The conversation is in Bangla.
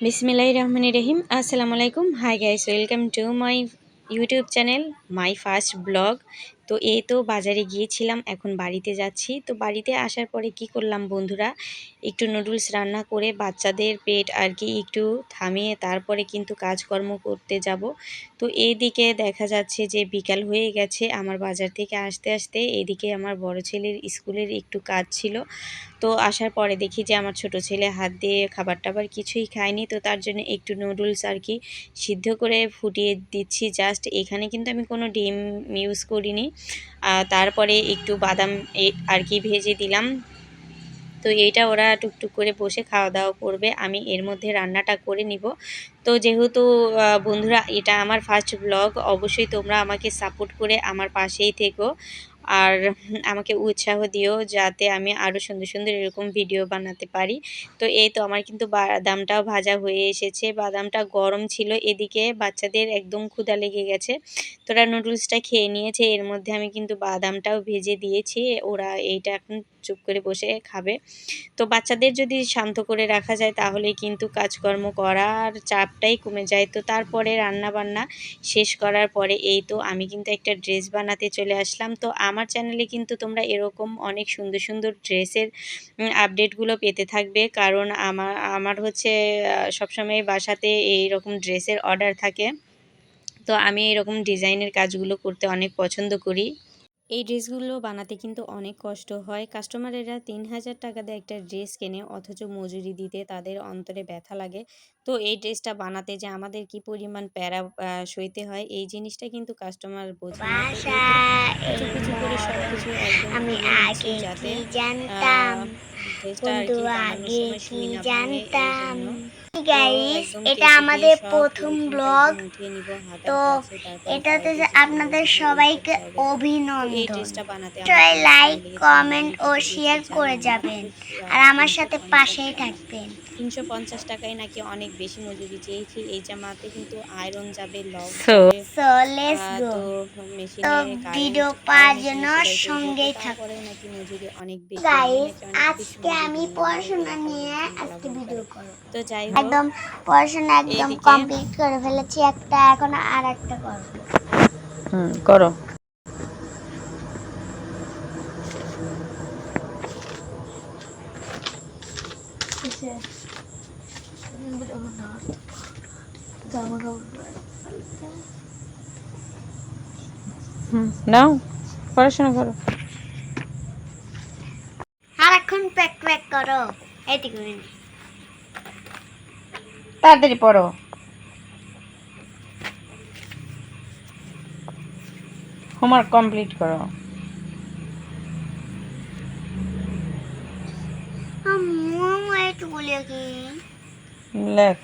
বিসমিল্লাহির রহমান রহিম আসসালামু আলাইকুম। Hi guys welcome to my YouTube channel my first blog তো এই তো বাজারে গিয়েছিলাম, এখন বাড়িতে যাচ্ছি। তো বাড়িতে আসার পরে কি করলাম বন্ধুরা? একটু নুডলস রান্না করে বাচ্চাদের পেট আর কি একটু থামিয়ে তারপরে কিন্তু কাজকর্ম করতে যাব। তো এইদিকে দেখা যাচ্ছে যে বিকাল হয়ে গেছে, আমার বাজার থেকে আসতে আসতে এদিকে আমার বড় ছেলের স্কুলের একটু কাজ ছিল। তো আসার পরে দেখি যে আমার ছোট ছেলে হাত দিয়ে খাবার টাবার কিছুই খায়নি, তো তার জন্য একটু নুডলস আর কি সিদ্ধ করে ফুটিয়ে দিচ্ছি। জাস্ট এখানে কিন্তু আমি কোনো ডিম ইউজ করিনি। তারপরে একটু বাদাম আর কি ভেজে দিলাম। তো এইটা ওরা টুকটুক করে বসে খাওয়া দাওয়া করবে। আমি এর মধ্যে রান্নাটা করে নিব। তো যেহেতু বন্ধুরা এটা আমার ফার্স্ট ব্লগ অবশ্যই তোমরা আমাকে সাপোর্ট করে আমার পাশেই থেকো। আর আমাকে উৎসাহ দিও যাতে আমি আরও সুন্দর সুন্দর এরকম ভিডিও বানাতে পারি। তো এই তো আমার কিন্তু বাদামটাও ভাজা হয়ে এসেছে। বাদামটা গরম ছিল, এদিকে বাচ্চাদের একদম ক্ষুধা লেগে গেছে। তোরা নুডলসটা খেয়ে নিয়েছে, এর মধ্যে আমি কিন্তু বাদামটাও ভেজে দিয়েছি। ওরা এইটা এখন চুপ করে বসে খাবে। তো বাচ্চাদের যদি শান্ত করে রাখা যায় তাহলে কিন্তু কাজকর্ম করার চাপটাই কমে যায়। তো তারপরে রান্না বান্না শেষ করার পরে এই তো আমি কিন্তু একটা ড্রেস বানাতে চলে আসলাম। তো আমার চ্যানেলে কিন্তু তোমরা এরকম অনেক সুন্দর সুন্দর ড্রেসের আপডেটগুলো পেতে থাকবে। কারণ আমার আমার হচ্ছে সবসময় বাসাতে এই রকম ড্রেসের অর্ডার থাকে। তো আমি এরকম ডিজাইনের কাজগুলো করতে অনেক পছন্দ করি। এই ড্রেসগুলো বানাতে কিন্তু অনেক কষ্ট হয়। কাস্টমারেরা তিন হাজার টাকা দিয়ে একটা ড্রেস কেনে অথচ মজুরি দিতে তাদের অন্তরে ব্যথা লাগে। তো এই ড্রেসটা বানাতে যে আমাদের কি পরিমাণ প্যারা সইতে হয় এই জিনিসটা কিন্তু কাস্টমার বোঝে কিছু কিছু করে সব কিছু আমি আগে জানতাম? আগে কি জানতাম? গাইস এটা আমাদের প্রথম ব্লগ তো এটাতে আপনাদের সবাইকে অভিনন্দন। লাইক কমেন্ট ও শেয়ার করে যাবেন। আর আমার সাথে পাশেই থাকবেন। তিনশো পঞ্চাশ টাকায় নাকি অনেক বেশি মজুরি চেয়েছি এই জামাতে কিন্তু আয়রন যাবে লগ সো লেটস গো তো ভিডিও পাওয়ার জন্য সঙ্গেই থাকুন নাকি মজুরি অনেক বেশি। গাইস আজকে আমি পড়াশোনা নিয়ে আজকে ভিডিও করব। তো যাই একদম পড়াশোনা একদম কমপ্লিট করে ফেলেছি একটা এখন আর একটা করব। হুম করো। হুম নাও পড়াশোনা করো। আর এখন প্যাক প্যাক করো। এইটুকু। তাড়াতাড়ি পড়ো। হোমওয়ার্ক কমপ্লিট করো। লেখ।